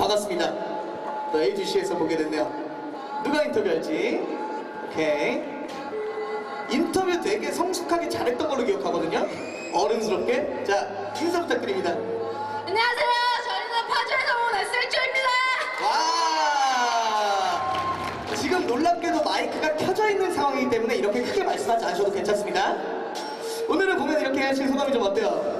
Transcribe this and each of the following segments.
반갑습니다. 또 AGC에서 보게 됐네요. 누가 인터뷰할지. 오케이. 인터뷰 되게 성숙하게 잘했던 걸로 기억하거든요. 어른스럽게. 자, 인사 부탁드립니다. 안녕하세요. 저희는 파주에서 온 SHO입니다. 와! 지금 놀랍게도 마이크가 켜져 있는 상황이기 때문에 이렇게 크게 말씀하지 않으셔도 괜찮습니다. 오늘은 공연 이렇게 하신 소감이 좀 어때요?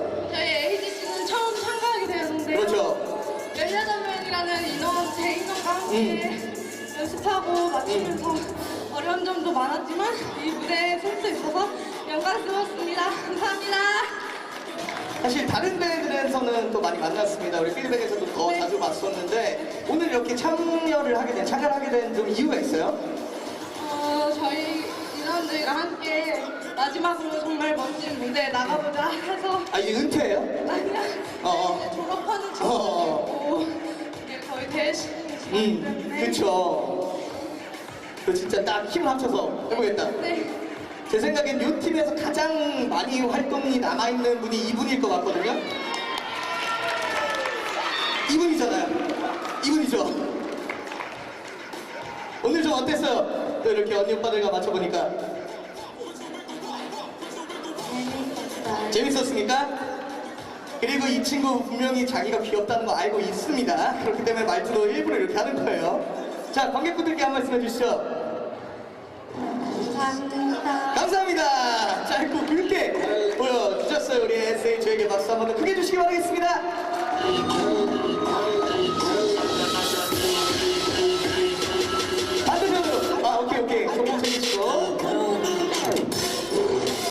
18명이라는 인원, 대인원과 함께 연습하고 맞추면서 어려운 점도 많았지만 이 무대에 설 수 있어서 영광스러웠습니다. 감사합니다. 사실 다른 밴드에서는 또 많이 만났습니다. 우리 필드백에서도 더 네. 자주 봤었는데 오늘 이렇게 참여를 하게 된, 참여를 하게 된 좀 이유가 있어요? 어, 저희 인원들과 함께 마지막으로 정말 멋진 무대에 나가보자 해서 아, 이게 은퇴예요? 아니야. 음, 그쵸. 그 진짜 딱 힘을 합쳐서 해보겠다. 네. 제 생각엔 이 팀에서 가장 많이 활동이 남아있는 분이 이분일 것 같거든요. 이분이잖아요. 이분이죠. 오늘 좀 어땠어요? 또 이렇게 언니 오빠들과 맞춰보니까. 재밌었습니까? 그리고 이 친구 분명히 자기가 귀엽다는 거 알고 있습니다. 그렇기 때문에 말투도 일부러 이렇게 하는 거예요. 자, 관객분들께 한 말씀 해주시죠. 감사합니다. 감사합니다. 짧고 굵게 보여주셨어요. 우리 SH에게 박수 한 번 더 크게 주시기 바라겠습니다.